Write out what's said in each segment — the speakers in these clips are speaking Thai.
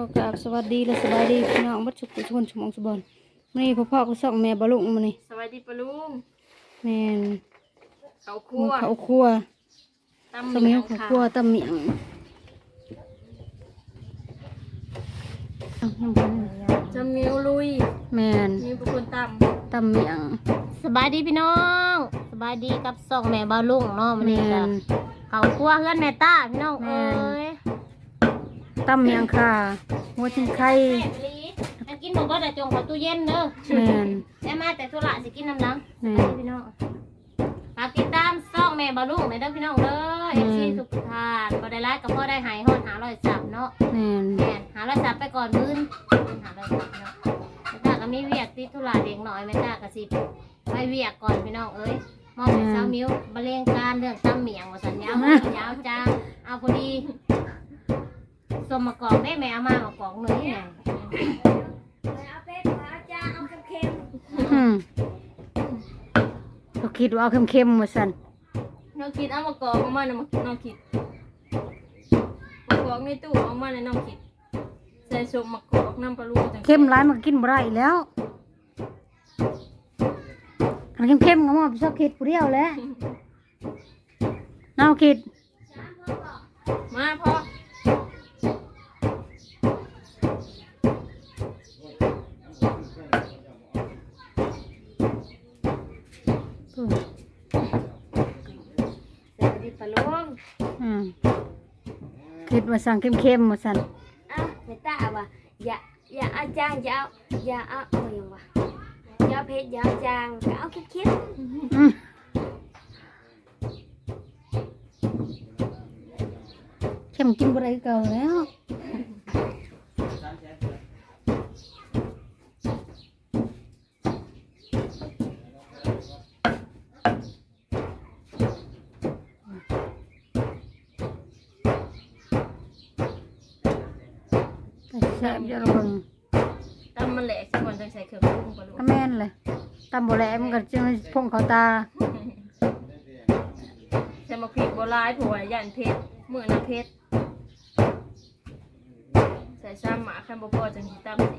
อกราบสวัสดีและสบายดีพี่น้องบัดสุขทุกคนสมองสบอนมื้อนี้พ่อพ่อก็ส่งแม่บะลุงมานี่สวัสดีปะลุงแม่นเขาคหรัมูวข้าวคั่วตำสมิวข้าวคั่วตำเมียงเอาน้ำพันจะมิวลุย แม่นมีเป็นคนตตำเมียงสบายดีพี่น้องสบายดีกับสองแม่บาวลุงเนาะมันแม่นี่จ้ะนเขาครัวเพื่อนแม่ต้าพี่น้องแม่เอ้ย ตำเมียงค่ะหัวชิงไข่อันกินบอกว่าแต่จงเขอตู้เย็นเด้อแม่นแม่มาแต่ธุระสิกินน้ำลังแม่สบายดีพี่น้องฝากติดตามสองแม่บาวลุงในอยเด้อพี่น้องเด้อเอฟซีทุกท่านบ่ได้ไลฟ์กับพ่อได้หายฮอดหาร้อยสับเนาะแม่นแม่นหาร้อยสับไปก่อนมื้นหาร้อยสับเนาะแม่ต้าก็มีเวียกติดธุระเด็กหน่อยแม่ต้าก็สิไปเวียกก่อนพี่น้องเอ้ยมองเป็นสาวมิ้วบรรเลงการเรื่องตั้มเหมียงว่าสัญญาว่ายาวจ้าเอาพอดี สมมากรอกได้แม่เอามามากรอกหนึ่งนี่ไงอืมเขาคิดว่าเอาเค็มๆมาสั่นำน้องคิดเอามากรอกเอามานะน้องคิดมากรอกในตู้เอามาในน้องคิดใส่ชมมากรอกน้ำปลาลูกจังเค็มร้ายมันก็กินบ่ได้แล้วอันเค็มๆก็มาไปชอบคิดผู้เดียวแหล้วน้าคิดมาพ่อ สวัสดีปะลุงอืมคิดว่าสั่งเค็มๆมาสั่นอ้าวเมตตาว่าอย่าอย่าเอาจางอย่าเอาอย่าเอาเอาอย่างวะอย่าเอาเพชรอย่าเอาจางก็เอาคิดคิดอืมเค็มกินบ่ได้คือเก่าแล้วแแซ่บจะระเบิงตำมันแหลกซะก่อนจังใส่เครื่องปรุงปลาลูกถ้าแม่นเลยตำบ่แลมันก็จะพงเขาตาใส่มะพริกบัวลายผัวยันเพชรมือน้ำเพชรใส่ซ้ำหมาขั้นบ่พอจังสิตำสิ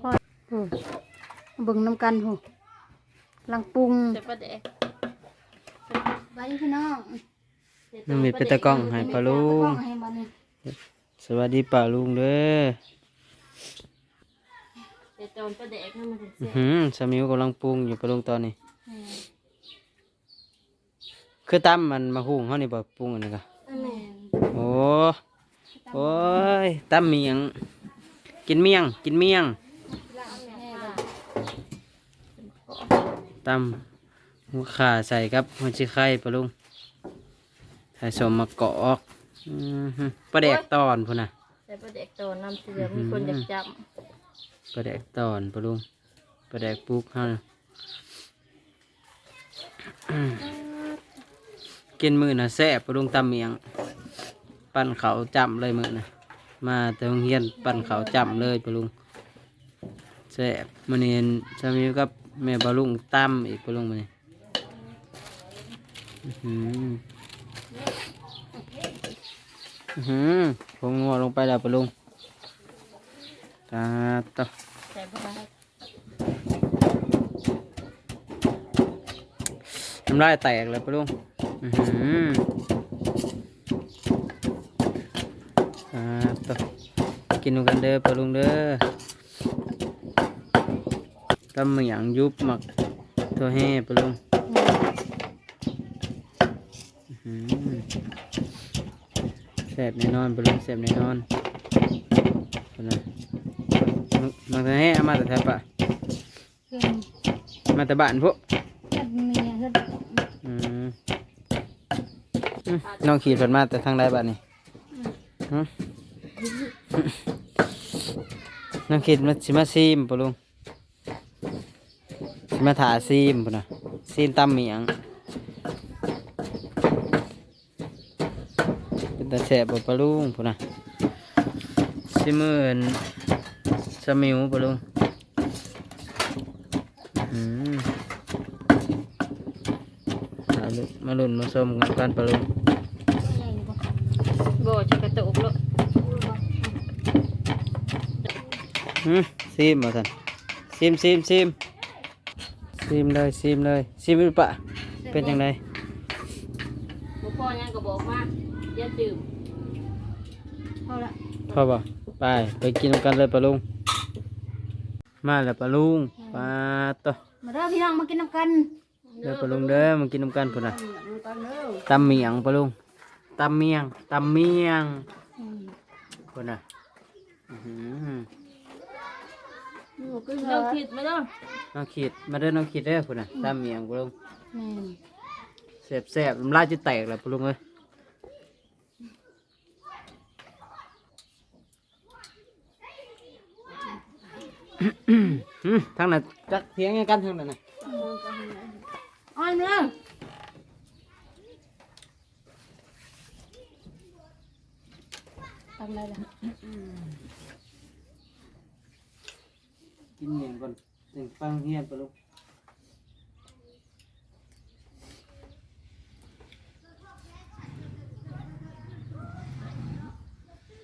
โอ้เบิ่งน้ำกันโหลังปรุงใส่ปลาแดกไปพี่น้อง น้องมีเป็นตะกล้องให้ปลาลุงให้มันนี่ สวัสดีป่าลุงเด้อใส่ตอนปลาแดกให้มันถึงอื้อเสียหือสามิวกำลังปรุงอยู่ปลาลุงตอนนี้ คือตั้มมันมาหุงเขานี่บ่ปรุงอันนี้ก็โอ้โอ้ยตั้มเมียง กินเมียง กินเมียงตั้มหัวขาใส่ครับหัวชิไข่ปลาลุงใส่สมมะกอก อื้อหือปลาแดกตอนพุ่นน่ะใส่ปลาแดกตอนน้ำเสือมีคนอยากจับปลาแดกตอนปลาลุงปลาแดกปลูกเฮาน่ะกินมือน่ะแซ่บปลาลุงตำเมียง ปั้นเขาวจำเลยมือน่ะ มาแต่โรงเรียนปั้นเขาวจำเลยปลาลุงแซ่บมันเห็นสามีกับแม่ปลาลุงตำอีกปลาลุงมันนี่อื้อหืออื้อ หือผมงัวลงไปแล้วปลาลุงตาตอใส่ปลาร้น้ำลายแตกเลยปะลุงอือหืออ่าตกินกันเด้อปะลุงเด้อตำเหมียงยุบหมักตัวแห่ปะลุงอื้อหือแซ่ บแน่นอนปะลุงแซ่บแน่นอนปะนะมักมักตัวแห่เอามาแต่แทบปะเครื่องมาแต่บ้านพวกเฮ็ดเมียเฮ็ดอืมอืมน้องขี่ผ่านมาแต่ทางใดบ้านนี่ฮะน้องขี่มาสิมาซีมปะลุงสิมาถาซีมปุ่นนะซีมตำเหมียง เป็น ตาแสบบ่ปะลุงปุ่นนะสิมือนสมิวปะลุงอืมมาลุ้นมาลุ้นมาชมกันกันปะลุงโบจะกระตุกแล้วหืมซิมมาสันซิมซิมซิมซิมเลยซิมเลยซิมหรือปะเป็นยังไง บ่พอยังก็บอกว่า อย่าดื่มพอละพอบ่ไปไปกินนำกันเลยปะลุง มาแล้วปะลุงปลาต่อมาเด้อพี่น้องมากินน้ำกันเด้อปะลุงเด้อมากินนำกันพุ่นน่ะน้ำกันเด้อตำเมียงปะลุงตำเมียงตำเมียงอืมพุ่นน่ะอื้อหือนี่ก็คือเราคิดมาเด้อน้องขีดมาเด้อน้องขีดเด้อพุ่นน่ะตำเมียงปะลุงแม่นแซ่บแซ่บน้ำลายจะแตกแล้วปะลุงเอ้ย ทางนั้นจักเถียงกันทางนั้นน่ะอ้อยเด้อทำอะไรล่ะกินเมียงก่อนถึงฟังเฮียนปะลุง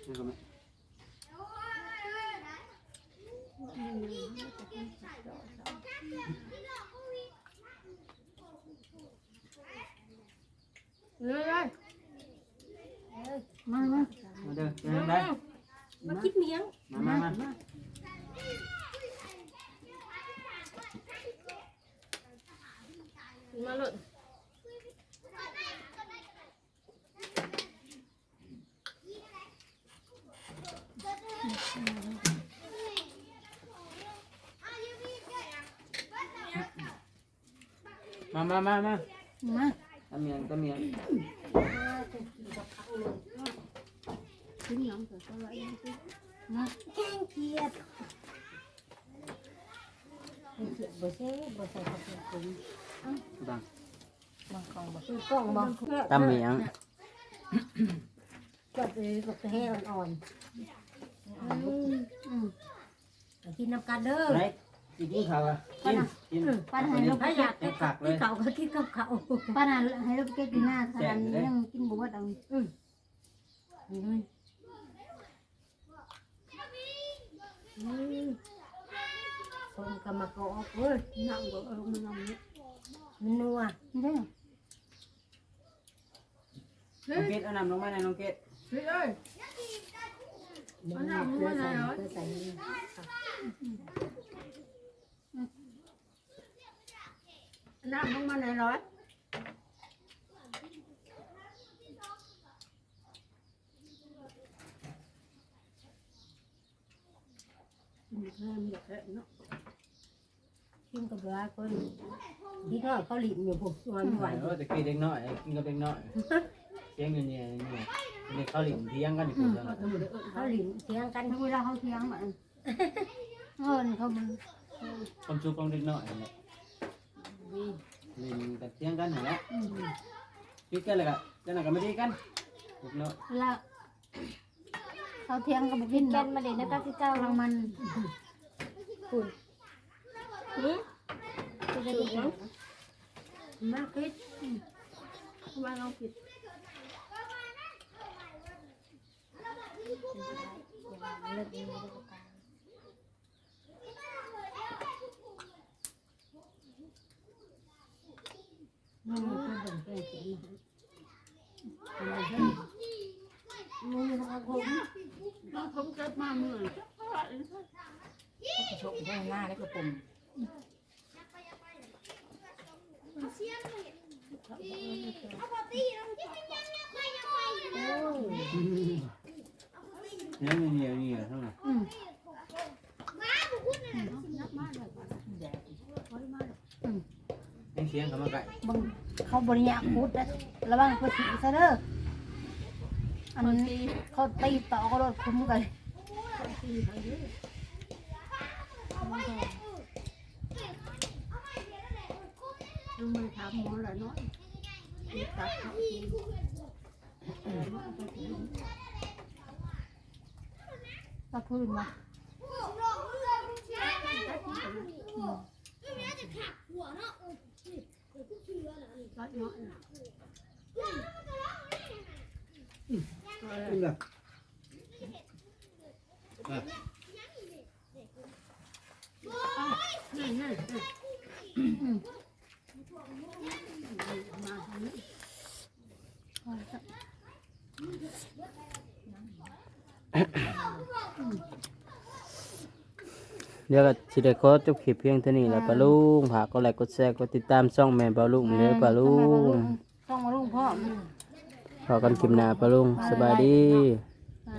นี่ก็ไหม เรื่อยมามามาเด้อเป็นไงๆมาคิดเมียงมามามามาเลยมามามามามา ตะเมียงตะเมียงกินน้ำเถอะก็ไว้มาแกงเขียดเขียดบ่ใช่บ่ใส่ข้าวเปลือกคุณบังบางของบ่ซื้อกล้องบ่ตะเมียงก็เลยก็แห้อ่อนๆอืมกินน้ำกันเด้อไหน กินข้าวอะกินกินป้าให้ลูกถ้าอยากกินกับกินเขาก็กินกับเขาป้าให้ลูกเก็บกินหน้าทานยังกินบุบเอาอืมผมก็มาขอเว้ยน้ำก็เอามาน้ำนี่มันนัวเด้อน้องเกดเอาน้ำลงมาหน่อยน้องเกดเฮ้ยมันนัวเพื่อใส่เพื่อใส่ น้ำลงมาในร้อยกินกับร้านคนที่น้อยเขาหลิมอยู่ผมวันไหวเออแต่กินเด็กน้อยกินกับเด็กน้อยเสียงอยู่เนี่ยเนี่ยนี่เขาหลิงเที่ยงกันอยู่คนละเขาหลิมเถียงกันทั้งเวลาเขาเที่ยงแบบเออเขามันความสุขของ เด็กน้อยเนี่ยหลิงกันเที่ยงกันอย่างเงี้ยคิดกันเลยกันกันก็ไม่ดีกันเด็กน้อยเวลาเขาเที่ยงก็บอกกินแกนมาเด่นนะตาที่เจ้าทางมันหืมมากคิดว่าเราผิด มันมีคนเป็นแก่เขียนมาให้มือของผมผมเกิดมาเมื่อกระชกแห้งหน้าแล้วก็ปุ่มเนี่ยมีเนี่ยเนี่ยเท่านั้นอืม เสียงเขามาไก่บางเขาบริยาคุดแล้วระวังเขาถีซะเด้ออันนี้เขาตีต่อก็รถคุ้มกันลูกมันถามหมอละน้อยตัดเขากินตะพื้นมา ตัดน้อยกินเลย เดี๋ยวก็สิได้ขอจบคลิปเพียงเท่านี้แหละปะลุงฝากกดไลค์กดแชร์กดติดตามช่องแม่ปะลุงเด้อปะลุงต้องมาลุงพ่อพอกันคลิปหน้าปะลุงสบายดี อ่า